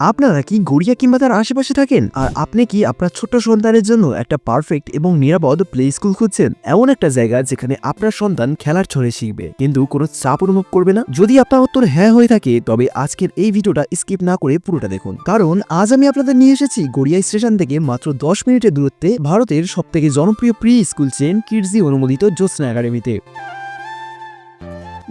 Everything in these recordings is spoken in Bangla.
আপনারা কি গড়িয়া কিংবা তার আশেপাশে থাকেন? আর আপনি কি আপনার ছোট্ট সন্তানের জন্য একটা পারফেক্ট এবং নিরাপদ প্লে স্কুল খুঁজছেন? এমন একটা জায়গা যেখানে আপনার সন্তান খেলার ছড়ে শিখবে, কিন্তু কোনো চাপ অনুভব করবে না? যদি আপনার উত্তর হ্যাঁ হয়ে থাকে, তবে আজকের এই ভিডিওটা স্কিপ না করে পুরোটা দেখুন। কারণ আজ আমি আপনাদের নিয়ে এসেছি গড়িয়া স্টেশন থেকে মাত্র দশ মিনিটের দূরত্বে ভারতের সবথেকে জনপ্রিয় প্রি স্কুল চেন কিডজি অনুমোদিত জ্যোৎস্না একাডেমিতে।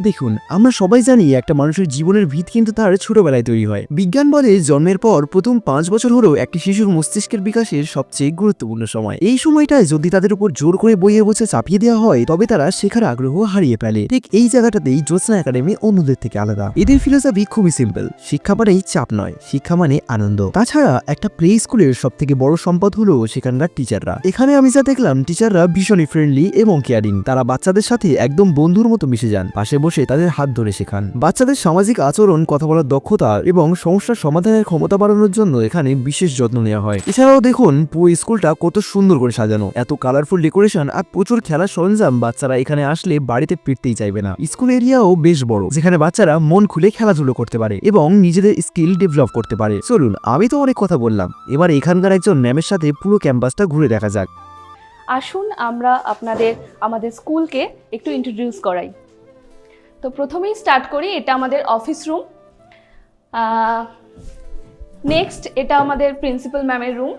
দেখুন, আমরা সবাই জানি একটা মানুষের জীবনের ভিত কিন্তু তার ছোটবেলায় তৈরি হয়। বিজ্ঞান বলে জন্মের পর প্রথম পাঁচ বছর হলো একটি শিশুর মস্তিষ্কের বিকাশের সবচেয়ে গুরুত্বপূর্ণ সময়। এই সময়টায় যদি তাদের উপর জোর করে বইয়ের বোঝা চাপিয়ে দেওয়া হয়, তবে তারা শেখার আগ্রহ হারিয়ে ফেলে। ঠিক এই জায়গাটাতেই জ্যোৎস্না একাডেমি অন্যদের থেকে আলাদা। এদের ফিলোসফি খুবই সিম্পল শিক্ষা মানেই চাপ নয়, শিক্ষা মানে আনন্দ। তাছাড়া একটা প্লে স্কুলের সব থেকে বড় সম্পদ হলো সেখানকার টিচাররা এখানে আমি যা দেখলাম টিচাররা ভীষণই ফ্রেন্ডলি এবং কেয়ারিং তারা বাচ্চাদের সাথে একদম বন্ধুর মতো মিশে যান। পাশে বসে তাদের হাত ধরে শেখান। বাচ্চাদের সামাজিক আচরণ, কথা বলার দক্ষতা এবং সমস্যার সমাধানের ক্ষমতা বাড়ানোর জন্য এখানে বিশেষ যত্ন নেওয়া হয়। এছাড়াও দেখুন, পুরো স্কুলটা কত সুন্দর করে সাজানো। এত কালারফুল ডেকোরেশন আর প্রচুর খেলার সরঞ্জাম বাচ্চারা এখানে আসলে বাড়িতে ফিরতেই চাইবে না। স্কুল এরিয়াও বেশ বড়, যেখানে বাচ্চারা মন খুলে খেলাধুলো করতে পারে এবং নিজেদের স্কিল ডেভেলপ করতে পারে। চলুন, আমি তো অনেক কথা বললাম। এবার এখানকার একজন ম্যামের সাথে পুরো ক্যাম্পাসটা ঘুরে দেখা যাক। আসুন আমরা আপনাদের, আমাদের স্কুলকে একটু ইন্ট্রোডিউস করাই। তো প্রথমেই স্টার্ট করি, এটা আমাদের অফিস রুম নেক্সট এটা আমাদের প্রিন্সিপাল ম্যামের রুম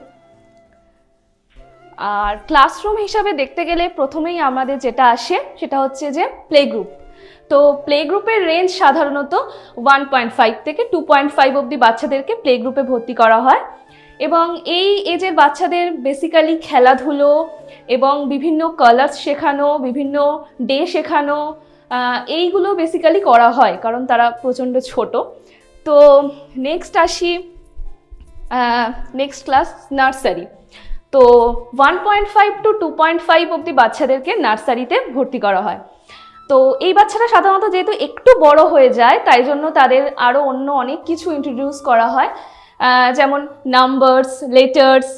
আর ক্লাসরুম হিসাবে দেখতে গেলে প্রথমেই আমাদের যেটা আসে, সেটা হচ্ছে যে প্লে গ্রুপ তো প্লে গ্রুপের রেঞ্জ সাধারণত ওয়ান পয়েন্ট ফাইভ থেকে টু পয়েন্ট ফাইভ অবধি বাচ্চাদেরকে প্লে গ্রুপে ভর্তি করা হয়। এবং এই এজের বাচ্চাদের বেসিক্যালি খেলাধুলো এবং বিভিন্ন কালার্স শেখানো, বিভিন্ন ডে শেখানো এইগুলো বেসিক্যালি করা হয়, কারণ তারা প্রচণ্ড ছোট। তো নেক্সট আসি নেক্সট ক্লাস নার্সারি তো one point five to two point five অবধি বাচ্চাদেরকে নার্সারিতে ভর্তি করা হয়। তো এই বাচ্চারা সাধারণত যেহেতু একটু বড় হয়ে যায়, তাই জন্য তাদের আরও অন্য অনেক কিছু ইন্ট্রোডিউস করা হয়। যেমন নাম্বারস লেটার্স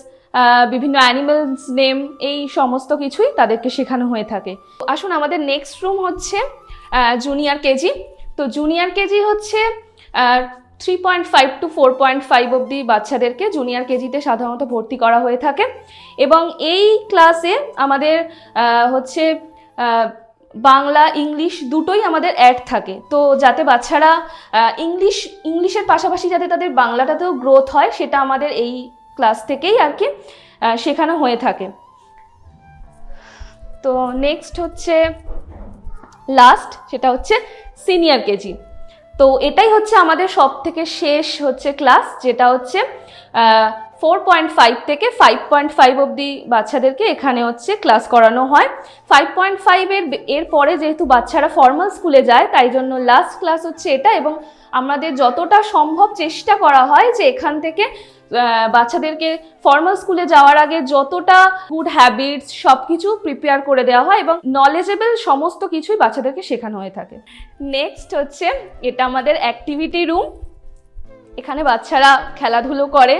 বিভিন্ন অ্যানিমেলস নেম এই সমস্ত কিছুই তাদেরকে শেখানো হয়ে থাকে। আসুন, আমাদের নেক্সট রুম হচ্ছে জুনিয়র কেজি। তো জুনিয়র কেজি হচ্ছে three point five to four point five অবধি বাচ্চাদেরকে জুনিয়র কেজিতে সাধারণত ভর্তি করা হয়ে থাকে। এবং এই ক্লাসে আমাদের হচ্ছে বাংলা, ইংলিশ দুটোই আমাদের অ্যাড থাকে। তো যাতে বাচ্চারা ইংলিশ, ইংলিশের পাশাপাশি যাতে তাদের বাংলাটাতেও গ্রোথ হয়, সেটা আমাদের এই ক্লাস থেকেই আর কি শেখানো হয়ে থাকে। তো নেক্সট হচ্ছে লাস্ট সেটা হচ্ছে সিনিয়র কেজি। তো এটাই হচ্ছে আমাদের সব থেকে শেষ হচ্ছে ক্লাস যেটা হচ্ছে ফোর পয়েন্ট ফাইভ থেকে ফাইভ পয়েন্ট ফাইভ অবধি বাচ্চাদেরকে এখানে হচ্ছে ক্লাস করানো হয়। ফাইভ পয়েন্ট ফাইভের এর পরে যেহেতু বাচ্চারা ফর্মাল স্কুলে যায়, তাই জন্য লাস্ট ক্লাস হচ্ছে এটা এবং আমাদের যতটা সম্ভব চেষ্টা করা হয় যে এখান থেকে বাচ্চাদেরকে ফর্মাল স্কুলে যাওয়ার আগে যতটা গুড হ্যাবিটস সব কিছু প্রিপেয়ার করে দেওয়া হয় এবং নলেজেবল সমস্ত কিছুই বাচ্চাদেরকে শেখানো হয়ে থাকে। নেক্সট হচ্ছে, এটা আমাদের অ্যাক্টিভিটি রুম এখানে বাচ্চারা খেলাধুলো করে।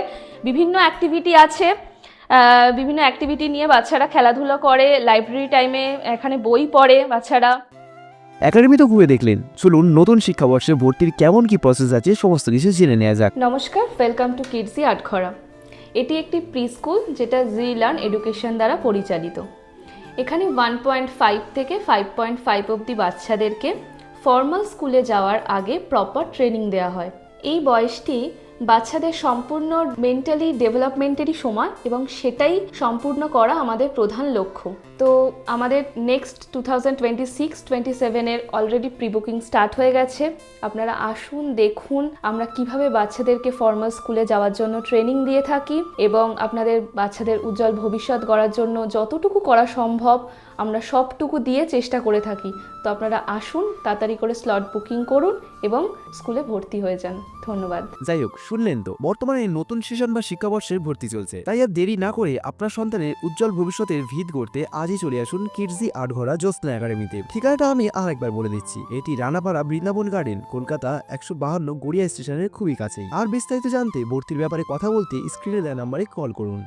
বিভিন্ন অ্যাক্টিভিটি আছে। বিভিন্ন অ্যাক্টিভিটি নিয়ে বাচ্চারা খেলাধুলো করে। লাইব্রেরি টাইমে এখানে বই পড়ে বাচ্চারা। একাডেমি তো ঘুরে দেখলেন। চলুন নতুন শিক্ষাবর্ষে ভর্তির কেমন কি প্রসেস আছে সমস্ত কিছু জেনে নেওয়া যাক। নমস্কার ওয়েলকাম টু কিডসি আটখরা। এটি একটি প্রি স্কুল যেটা জি লার্ন এডুকেশন দ্বারা পরিচালিত। এখানে ওয়ান পয়েন্ট ফাইভ থেকে ফাইভ পয়েন্ট ফাইভ অবধি বাচ্চাদেরকে ফর্মাল স্কুলে যাওয়ার আগে প্রপার ট্রেনিং দেওয়া হয়। এই বয়সটি বাচ্চাদের সম্পূর্ণ মেন্টালি ডেভেলপমেন্টেরই সময় এবং সেটাই সম্পূর্ণ করা আমাদের প্রধান লক্ষ্য। তো আমাদের next two thousand twenty six twenty সেভেনের অলরেডি প্রি বুকিং স্টার্ট হয়ে গেছে। আপনারা আসুন, দেখুন আমরা কীভাবে বাচ্চাদেরকে ফর্মাল স্কুলে যাওয়ার জন্য ট্রেনিং দিয়ে থাকি এবং আপনাদের বাচ্চাদের উজ্জ্বল ভবিষ্যৎ গড়ার জন্য যতটুকু করা সম্ভব আমরা সবটুকু দিয়ে চেষ্টা করে থাকি। তো আপনারা আসুন, তাড়াতাড়ি করে স্লট বুকিং করুন এবং স্কুলে ভর্তি হয়ে যান। ধন্যবাদ। যাই হোক শুনলেন তো? বর্তমানে নতুন সেশন বা শিক্ষাবর্ষের ভর্তি চলছে। তাই আর দেরি না করে আপনার সন্তানের উজ্জ্বল ভবিষ্যতের ভিত গড়তে আজই চলে আসুন কিডজি আটঘরা জ্যোৎস্না একাডেমিতে। ঠিকানাটা আমি আরেকবার বলে দিচ্ছি। এটি রানাপাড়া বৃন্দাবন গার্ডেন, কলকাতা একশো বাহান্ন গড়িয়া স্টেশনের খুবই কাছে আর বিস্তারিত জানতে ভর্তির ব্যাপারে কথা বলতে স্ক্রিনে দেওয়া নাম্বারে কল করুন।